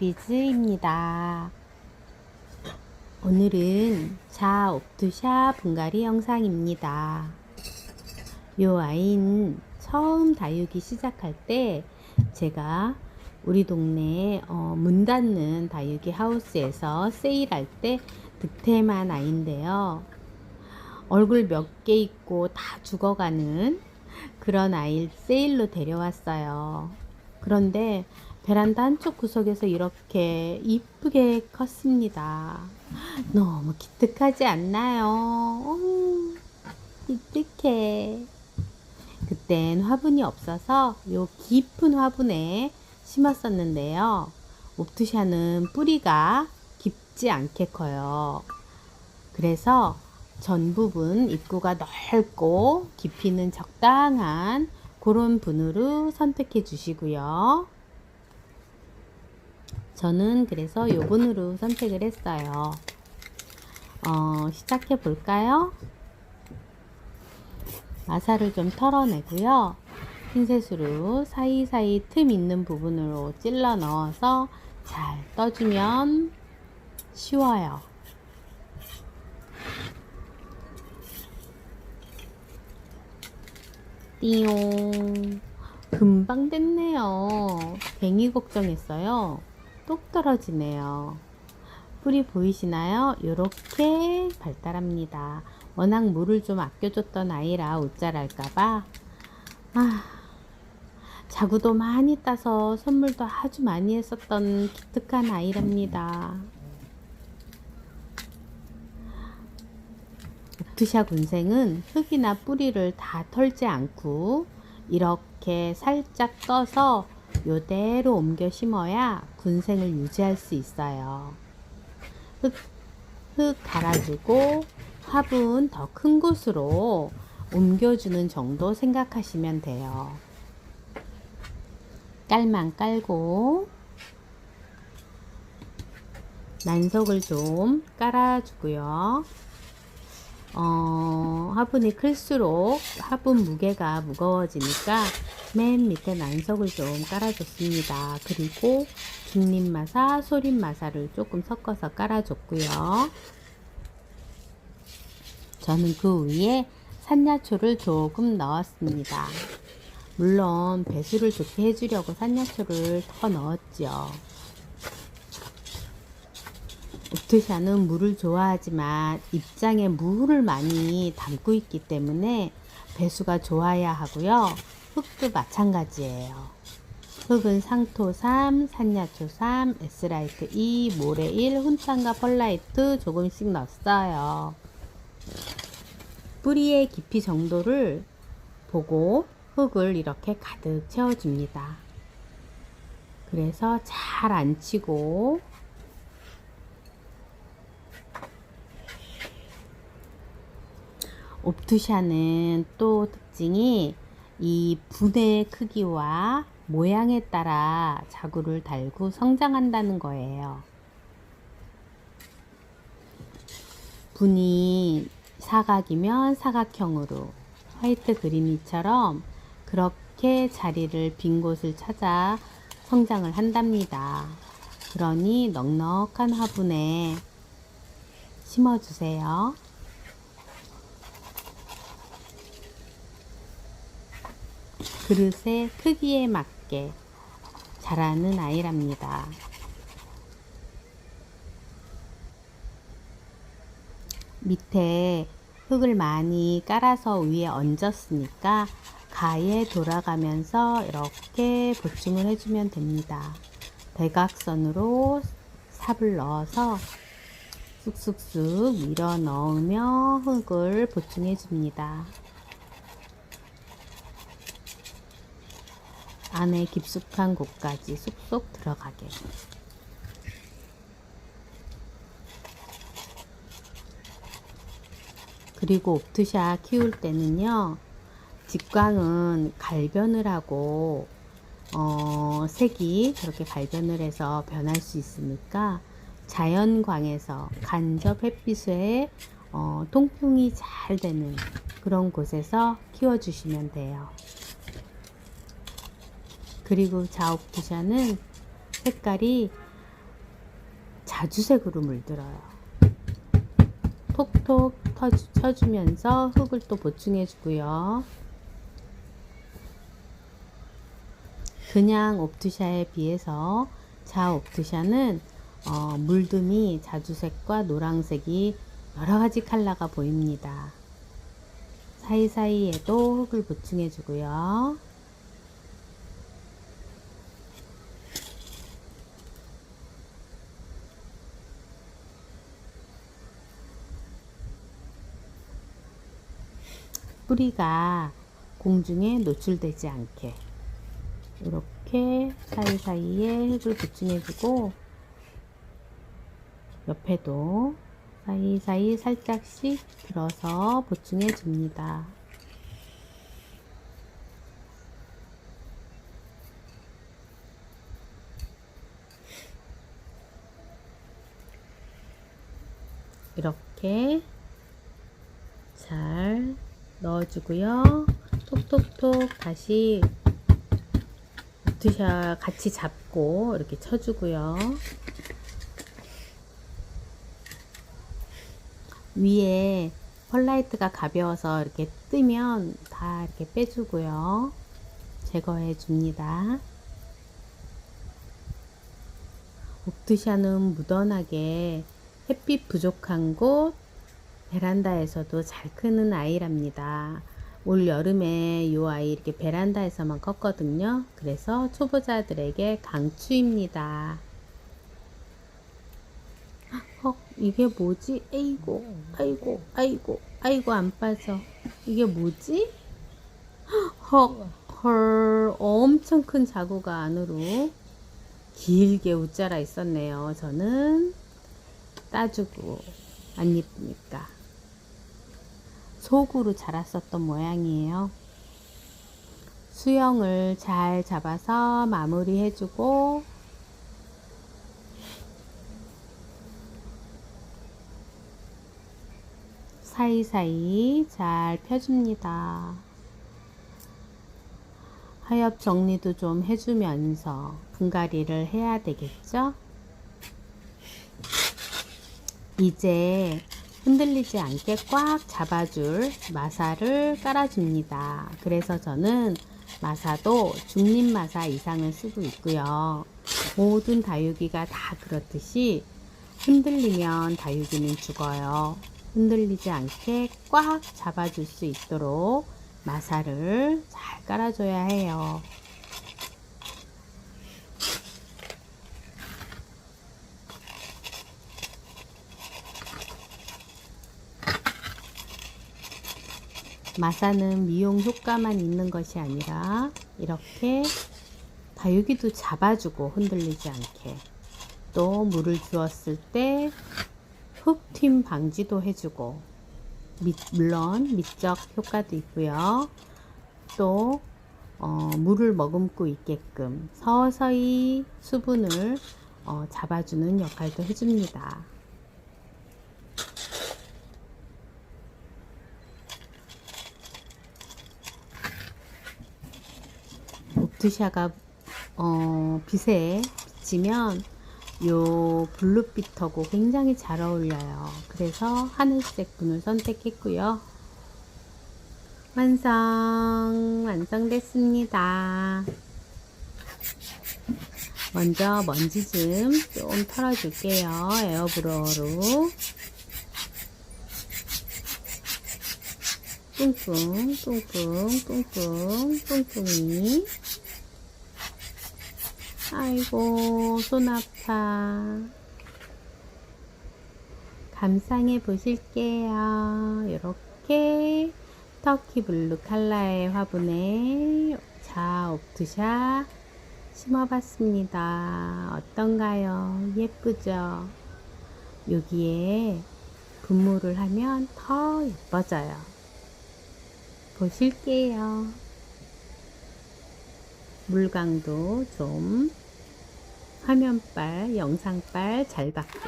리비즈입니다. 오늘은 자 옵두샤 분갈이 영상입니다. 요 아이는 처음 다육이 시작할 때 제가 우리 동네 어, 문 닫는 다육이 하우스에서 세일할 때 득템한 아이인데요. 얼굴 몇 개 있고 다 죽어가는 그런 아이를 세일로 데려왔어요. 그런데 베란다 한쪽 구석에서 이렇게 이쁘게 컸습니다. 너무 기특하지 않나요? 음, 기특해. 그땐 화분이 없어서 요 깊은 화분에 심었었는데요. 옵투샤는 뿌리가 깊지 않게 커요. 그래서 전 부분 입구가 넓고 깊이는 적당한 그런 분으로 선택해 주시고요. 저는 그래서 요 분으로 선택을 했어요. 어, 시작해 볼까요? 마사를 좀 털어내고요. 핀셋으로 사이사이 틈 있는 부분으로 찔러 넣어서 잘 떠주면 쉬워요. 띠용. 금방 됐네요. 뱅이 걱정했어요. 똑 떨어지네요. 뿌리 보이시나요? 이렇게 발달합니다. 워낙 물을 좀 아껴줬던 아이라 옷자랄까봐. 아, 자구도 많이 따서 선물도 아주 많이 했었던 기특한 아이랍니다. 옵트샤 군생은 흙이나 뿌리를 다 털지 않고 이렇게 살짝 떠서 요대로 옮겨 심어야 군생을 유지할 수 있어요. 흙, 흙 갈아주고 화분 더 큰 곳으로 옮겨주는 정도 생각하시면 돼요. 깔만 깔고 난석을 좀 깔아주고요. 어, 화분이 클수록 화분 무게가 무거워지니까 맨 밑에 난석을 좀 깔아줬습니다. 그리고 중립마사, 소립마사를 조금 섞어서 깔아줬고요. 저는 그 위에 산야초를 조금 넣었습니다. 물론 배수를 좋게 해주려고 산야초를 더 넣었죠. 옵트샤는 물을 좋아하지만 입장에 물을 많이 담고 있기 때문에 배수가 좋아야 하고요. 흙도 마찬가지예요. 흙은 상토 3, 산야초 3, 에스라이트 2, 모래 1, 훈탕과 펄라이트 조금씩 넣었어요. 뿌리의 깊이 정도를 보고 흙을 이렇게 가득 채워줍니다. 그래서 잘 안치고 옵투샤는 또 특징이 이 분의 크기와 모양에 따라 자구를 달고 성장한다는 거예요. 분이 사각이면 사각형으로 화이트 그린이처럼 그렇게 자리를 빈 곳을 찾아 성장을 한답니다. 그러니 넉넉한 화분에 심어주세요. 그릇의 크기에 맞게 자라는 아이랍니다. 밑에 흙을 많이 깔아서 위에 얹었으니까 가에 돌아가면서 이렇게 보충을 해주면 됩니다. 대각선으로 삽을 넣어서 쑥쑥쑥 밀어 넣으며 흙을 보충해 줍니다. 안에 깊숙한 곳까지 쏙쏙 들어가게. 그리고 옵트샤 키울 때는요, 직광은 갈변을 하고, 어, 색이 그렇게 갈변을 해서 변할 수 있으니까 자연광에서 간접 햇빛에 어, 통풍이 잘 되는 그런 곳에서 키워주시면 돼요. 그리고 자옵두샤는 색깔이 자주색으로 물들어요. 톡톡 터주- 쳐주면서 흙을 또 보충해 주고요. 그냥 옵투샤에 비해서 자 옵투샤는 어, 물듬이 자주색과 노란색이 여러 가지 컬러가 보입니다. 사이사이에도 흙을 보충해 주고요. 뿌리가 공중에 노출되지 않게 이렇게 사이사이에 흙을 보충해주고 옆에도 사이사이 살짝씩 들어서 보충해줍니다. 이렇게 잘 넣어주고요. 톡톡톡 다시 두샤 같이 잡고 이렇게 쳐주고요. 위에 펄라이트가 가벼워서 이렇게 뜨면 다 이렇게 빼주고요. 제거해 줍니다. 옥투샤는 무던하게 햇빛 부족한 곳 베란다에서도 잘 크는 아이랍니다. 올 여름에 이 아이 이렇게 베란다에서만 컸거든요. 그래서 초보자들에게 강추입니다. 어, 이게 뭐지? 에이고, 아이고, 아이고, 아이고, 안 빠져. 이게 뭐지? 헉, 헐, 엄청 큰 자구가 안으로 길게 웃자라 있었네요. 저는 따주고, 안 예쁘니까. 속으로 자랐었던 모양이에요. 수영을 잘 잡아서 마무리 해주고, 사이사이 잘 펴줍니다. 하엽 정리도 좀 해주면서 분갈이를 해야 되겠죠? 이제 흔들리지 않게 꽉 잡아줄 마사를 깔아줍니다. 그래서 저는 마사도 중립 마사 이상을 쓰고 있고요. 모든 다육이가 다 그렇듯이 흔들리면 다육이는 죽어요. 흔들리지 않게 꽉 잡아줄 수 있도록 마사를 잘 깔아줘야 해요. 마사는 미용 효과만 있는 것이 아니라 이렇게 다육이도 잡아주고 흔들리지 않게 또 물을 주었을 때 흙팀 방지도 해주고 밑, 물론 밑적 효과도 있고요. 또 어, 물을 머금고 있게끔 서서히 수분을 어, 잡아주는 역할도 해줍니다. 옵투샤가 어, 빛에 비치면 요 블루빛하고 굉장히 잘 어울려요. 그래서 하늘색 분을 선택했고요. 완성! 완성됐습니다. 먼저 먼지 좀 좀 털어줄게요. 에어브로어로. 뿡뿡, 뿡뿡, 뿡뿡, 뿡뿡이. 아이고, 손 아파. 감상해 보실게요. 이렇게 터키 블루 칼라의 화분에 자, 옵투샤 심어봤습니다. 어떤가요? 예쁘죠? 여기에 분무를 하면 더 예뻐져요. 보실게요. 물광도 좀 화면빨, 영상빨 잘 받게.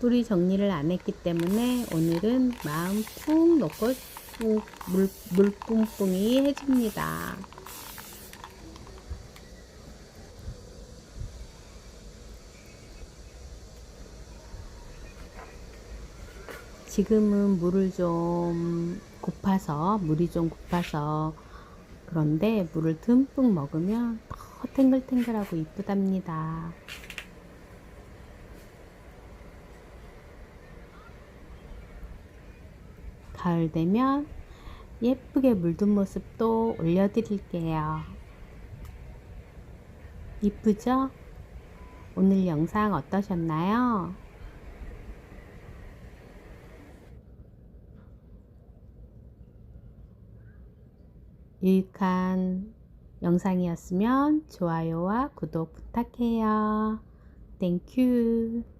뿌리 정리를 안 했기 때문에 오늘은 마음 푹 놓고 뿡- 물, 물뿡뿡이 해줍니다. 지금은 물을 좀 고파서 물이 좀 고파서 그런데 물을 듬뿍 먹으면 더 탱글탱글하고 이쁘답니다. 가을 되면 예쁘게 물든 모습도 올려드릴게요. 이쁘죠? 오늘 영상 어떠셨나요? 유익한 영상이었으면 좋아요와 구독 부탁해요. 땡큐.